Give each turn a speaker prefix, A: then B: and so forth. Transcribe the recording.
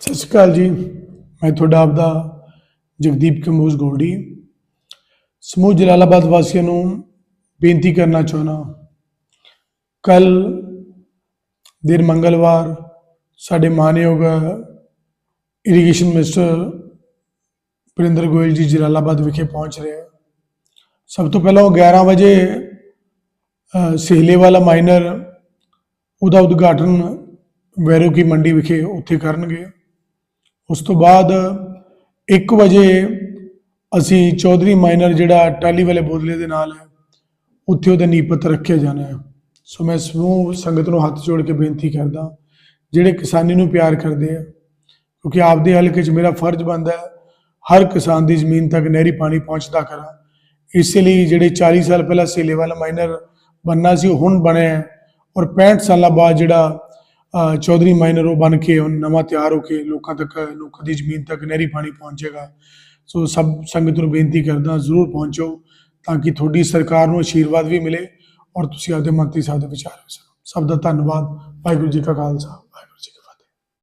A: ਸਤਿ ਸ਼੍ਰੀ ਅਕਾਲ ਜੀ। ਮੈਂ ਤੁਹਾਡਾ ਆਪਦਾ ਜਗਦੀਪ ਕੰਬੋਜ ਗੋਲਡੀ। ਸਮੂਹ ਜਲਾਲਾਬਾਦ ਵਾਸੀਆਂ ਨੂੰ ਬੇਨਤੀ ਕਰਨਾ ਚਾਹੁੰਦਾ ਕੱਲ ਦਿਨ ਮੰਗਲਵਾਰ ਸਾਡੇ ਮਾਨਯੋਗ ਇਰੀਗੇਸ਼ਨ ਮਿਨਿਸਟਰ ਪ੍ਰਿੰਦਰ ਗੋਇਲ ਜੀ ਜਲਾਲਾਬਾਦ ਵਿਖੇ ਪਹੁੰਚ ਰਹੇ ਸਭ ਤੋਂ ਪਹਿਲਾਂ ਉਹ 11 ਵਜੇ ਅ, ਵਾਲਾ ਮਾਈਨਰ ਉਹਦਾ ਉਦਘਾਟਨ ਵੈਰੋ ਕੀ ਮੰਡੀ ਵਿਖੇ ਉੱਥੇ ਕਰਨਗੇ। ਉਸ ਤੋਂ ਬਾਅਦ 1 ਵਜੇ ਅਸੀਂ ਚੌਧਰੀ ਮਾਈਨਰ ਜਿਹੜਾ ਟਾਲੀ ਵਾਲੇ ਬੋਦਲੇ ਦੇ ਨਾਲ ਹੈ ਉੱਥੇ ਉਹਦਾ ਨੀਂਹ ਪੱਥਰ ਰੱਖਿਆ ਜਾਣਾ ਹੈ ਸੋ ਮੈਂ ਸਮੂਹ ਸੰਗਤ ਨੂੰ ਹੱਥ ਜੋੜ ਕੇ ਬੇਨਤੀ ਕਰਦਾ, ਜਿਹੜੇ ਕਿਸਾਨੀ ਨੂੰ ਪਿਆਰ ਕਰਦੇ ਆ, ਕਿਉਂਕਿ ਆਪਦੇ ਹਲਕੇ 'ਚ ਮੇਰਾ ਫਰਜ਼ ਬਣਦਾ ਹੈ, ਹਰ ਕਿਸਾਨ ਦੀ ਜ਼ਮੀਨ ਤੱਕ ਨਹਿਰੀ ਪਾਣੀ ਪਹੁੰਚਦਾ ਕਰਾਂ। ਇਸੇ ਲਈ ਜਿਹੜੇ 40 ਸਾਲ ਪਹਿਲਾਂ ਸੇਲੇ ਵਾਲਾ ਮਾਈਨਰ ਬੰਨਾ ਸੀ, ਉਹ ਹੁਣ ਬਣਿਆ ਔਰ 65 ਸਾਲਾਂ ਬਾਅਦ ਜਿਹੜਾ ਚੌਧਰੀ ਮਾਈਨਰ ਉਹ ਬਣ ਕੇ ਹੁਣ ਨਵਾਂ ਤਿਆਰ ਹੋ ਕੇ ਲੋਕਾਂ ਤੱਕ, ਲੋਕਾਂ ਦੀ ਜ਼ਮੀਨ ਤੱਕ ਨਹਿਰੀ ਪਾਣੀ ਪਹੁੰਚੇਗਾ। ਸੋ ਸਭ ਸੰਗਤ ਨੂੰ ਬੇਨਤੀ ਕਰਦਾ, ਜ਼ਰੂਰ ਪਹੁੰਚੋ ਤਾਂ ਕਿ ਤੁਹਾਡੀ ਸਰਕਾਰ ਨੂੰ ਆਸ਼ੀਰਵਾਦ ਵੀ ਮਿਲੇ ਔਰ ਤੁਸੀਂ ਆਪਦੇ ਮੰਤਰੀ ਸਾਹਿਬ ਦੇ ਵਿਚਾਰ ਵੀ ਸੁਣੋ। ਸਭ ਦਾ ਧੰਨਵਾਦ। ਵਾਹਿਗੁਰੂ ਜੀ ਕਾ ਖਾਲਸਾ, ਵਾਹਿਗੁਰੂ ਜੀ